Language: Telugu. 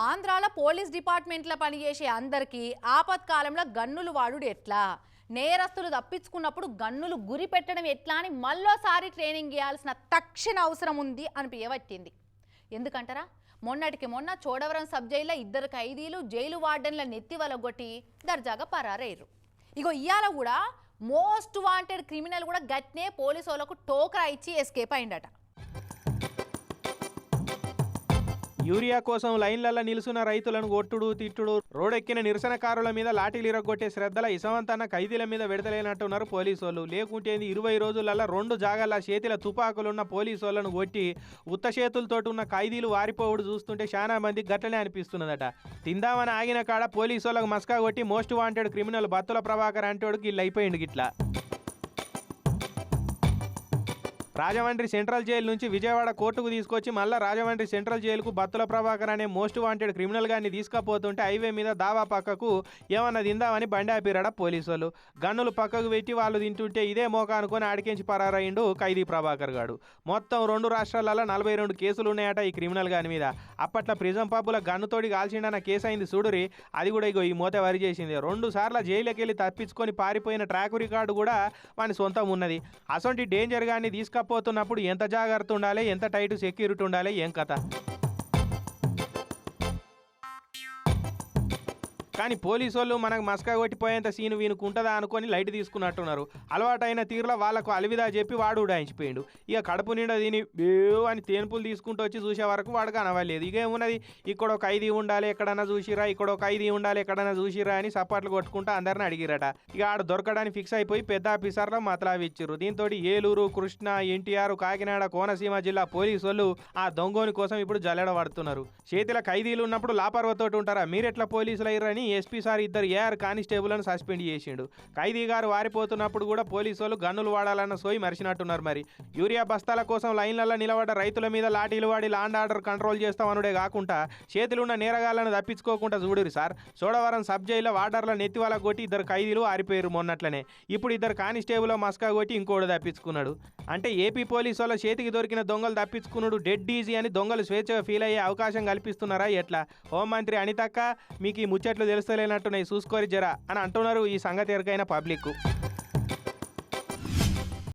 ఆంధ్రాలో పోలీస్ డిపార్ట్మెంట్లో పనిచేసే అందరికీ ఆపత్కాలంలో గన్నులు వాడుడు ఎట్లా? నేరస్తులు తప్పించుకున్నప్పుడు గన్నులు గురి పెట్టడం ఎట్లా అని మళ్ళోసారి ట్రైనింగ్ ఇవ్వాల్సిన తక్షణ అవసరం ఉంది అనిపించబట్టింది. ఎందుకంటారా? మొన్నటికి మొన్న చోడవరం సబ్ జైల్లో ఇద్దరు ఖైదీలు జైలు వార్డెన్ల నెత్తి వలగొట్టి దర్జాగా పరారయ్యారు. ఇగో ఇవాళ కూడా మోస్ట్ వాంటెడ్ క్రిమినల్ కూడా గట్నే పోలీసు వాళ్ళకు టోకరా ఇచ్చి ఎస్కేప్ అయిందట యూరియా కోసం లైన్లలో నిలుసున్న రైతులను కొట్టుడు తిట్టుడు రోడెక్కిన నిరసనకారుల మీద లాఠీలు ఇరగొట్టే శ్రద్ధల ఇసవంతన ఖైదీల మీద విడతలేనట్టున్నారు పోలీసు వాళ్ళు లేకుంటే ఇరవై రోజులలో రెండు జాగాల చేతిల తుపాకులున్న పోలీసు వాళ్ళను కొట్టి ఉత్త చేతులతోటి ఉన్న ఖైదీలు వారిపోవుడు చూస్తుంటే చాలా మంది గట్లనే అనిపిస్తున్నదట. తిందామని ఆగిన కాడ పోలీసు వాళ్ళకు మస్కా కొట్టి most wanted criminal Battula Prabhakar అంటోడు ఇల్లు గిట్లా. రాజమండ్రి సెంట్రల్ జైలు నుంచి విజయవాడ కోర్టుకు తీసుకొచ్చి మళ్ళా రాజమండ్రి సెంట్రల్ జైలుకు బత్తుల ప్రభాకర్ అనే మోస్ట్ వాంటెడ్ క్రిమినల్ గారిని తీసుకపోతుంటే హైవే మీద దావా పక్కకు ఏమన్నా తిందామని బండి ఆపిరాడ పోలీసులు గన్నులు పక్కకు పెట్టి వాళ్ళు తింటుంటే ఇదే మోకా అనుకుని ఆడికించి పరారయ్యిండు ఖైదీ ప్రభాకర్ గాడు. మొత్తం రెండు రాష్ట్రాలలో నలభై రెండు కేసులు ఉన్నాయట ఈ క్రిమినల్ గాని మీద. అప్పట్లో ప్రిజం పబ్బుల గన్నుతోటి కాల్చిండన్న కేసు అయింది చూడురి. అది కూడా ఇగో ఈ మూత వరి చేసింది. రెండు సార్లు జైలుకి వెళ్ళి తప్పించుకొని పారిపోయిన ట్రాక్ రికార్డు కూడా వాని సొంతం ఉన్నది. అసొంటి డేంజర్ గాని తీసుకపోతున్నప్పుడు ఎంత జాగ్రత్త ఉండాలి ఎంత టైట్ సెక్యూరిటీ ఉండాలి? ఏం కథ? కానీ పోలీసు వాళ్ళు మనకు మస్కా కొట్టిపోయేంత సీన్ వీనుకు ఉంటుందా అనుకొని లైట్ తీసుకున్నట్టున్నారు. అలవాటైన తీరులో వాళ్ళకు అలివిదా చెప్పి వాడు ఉడాయించిపోయిండు. ఇక కడుపు నిండా దీని బేవ్ అని తేనుపులు తీసుకుంటూ వచ్చి చూసే వరకు వాడు కనవలేదు ఇక ఏమున్నది? ఇక్కడ ఒక ఐదు ఉండాలి ఎక్కడన్నా చూసిరా ఇక్కడ ఒక ఐదు ఉండాలి ఎక్కడన్నా చూసిరా అని సపాట్లు కొట్టుకుంటూ అందరిని అడిగిరట. ఇక ఆడ దొరకడానికి ఫిక్స్ అయిపోయి పెద్ద ఆఫీసర్లో మతలావి దీంతో ఏలూరు కృష్ణ ఎన్టీఆర్ కాకినాడ కోనసీమ జిల్లా పోలీసు వాళ్ళు ఆ దొంగోని కోసం ఇప్పుడు జల్లెడ పడుతున్నారు. చేతిలో ఖైదీలు ఉన్నప్పుడు లాపర్వతోటి ఉంటారా? మీరెట్లా పోలీసులు అయ్యారని ఎస్పీ సార్ ఇద్దరు ఏఆర్ కానిస్టేబుల్ను సస్పెండ్ చేసిండు. ఖైదీ గారు వారిపోతున్నప్పుడు కూడా పోలీసు వాళ్ళు గన్నులు వాడాలన్న సోయి మరిచినట్టున్నారు మరి. యూరియా బస్తాల కోసం లైన్లలో నిలబడ్డ రైతుల మీద లాఠీలు వాడి లాండ్ ఆర్డర్ కంట్రోల్ చేస్తామనుడే కాకుండా చేతులున్న నేరగాళ్ళను తప్పించుకోకుండా చూడురు సార్. సోడవరం సబ్ జైల్లో వాటర్ల నెత్తి కొట్టి ఇద్దరు ఖైదీలు ఆరిపోయారు మొన్నట్లనే. ఇప్పుడు ఇద్దరు కానిస్టేబుల్ మస్కా కొట్టి ఇంకోటి తప్పించుకున్నాడు. అంటే ఏపీ పోలీసు వాళ్ళ చేతికి దొరికిన దొంగలు తప్పించుకున్నాడు డెడ్ ఈజీ అని దొంగలు స్వేచ్ఛగా ఫీల్ అయ్యే అవకాశం కల్పిస్తున్నారా? ఎట్లా? హోంమంత్రి అనితక్క మీకు ఈ ముచ్చట్లు తెలుస్తలేనట్టున్నాయి. చూసుకోరి జరా అని అంటున్నారు ఈ సంగతి ఎరకైన పబ్లిక్